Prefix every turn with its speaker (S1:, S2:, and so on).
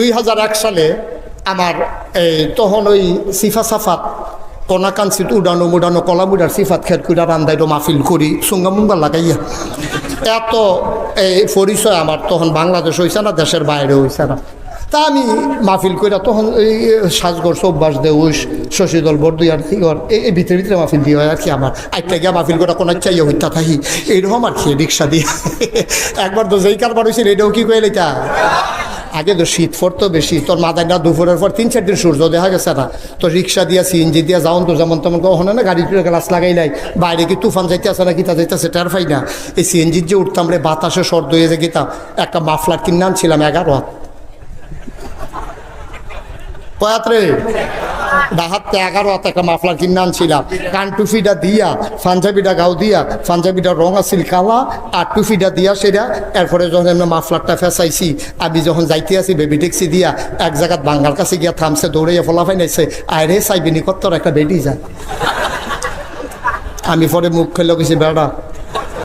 S1: দুই হাজার এক সালে আমার এই তখন ওই সিফা সাফাত, কনাকাঞ্চিত উডানো মুডানো কলা মুডার সিফাত খেত কুড়া রান্দাইটো মাহফিল করি, সুঙ্গা মুঙ্গা লাগাইয়া। এত এই পরিচয় আমার তখন বাংলাদেশ হয়েছে না, দেশের বাইরে হয়েছে না। তা আমি মাহফিল কইরা তখন এই সাজগর সব্বাস দে উস শশীদল বরদুয়ার হিগর এই ভিতরে ভিতরে মাহফিল দিয়ে আর কি আমার। আইটা গিয়া মাহফিল করা কোনো চাইয়া হইতা থাকি। এইরকম আর কি, রিক্সা দিয়ে। একবার তো যেই কারবার হয়েছিল এটাও কি কইলে তা আগে তো শীত পড়তো বেশি। তোর মাথায় না দুপুরের পর তিন, চার দিন সূর্য দেখা গেছে না। তো রিক্সা দিয়ে, সিএনজি দিয়ে যাওন তো যেমন তেমন কখনো না গাড়ি গ্লাস লাগাই নাই। বাইরে কি তুফান যাইতে আসে না, কিতা যাইতেছে, টের পাই না। এই সিএনজির যে উঠতাম রে, বাতাসে সর্দ হয়ে যে গীতা একটা মাফলার কিনে আনছিলাম, এগারো হাত। কয়াত রে ডাহাতে এগারো হাতে একটা মাফলার কিনে আনছিলাম। কান টুফিটা দিয়া, পাঞ্জাবিটা গাও দিয়া পাঞ্জাবিটা রং আছিল কালা, আর টুফিটা দিয়া সেটা এরপরে যখন এমনি মাফলারটা ফেসাইছি, আমি যখন যাইতে আছি বেবি ট্যাক্সি দিয়া, এক জায়গাত বাঙ্গাল কাছে গিয়া থামছে, দৌড়াইয়া ফলাফাই নাইছে আরে সাইবিনি কত্তর একটা বেডি যায় আমি পরে মুখ খেলে গেছি বেড়া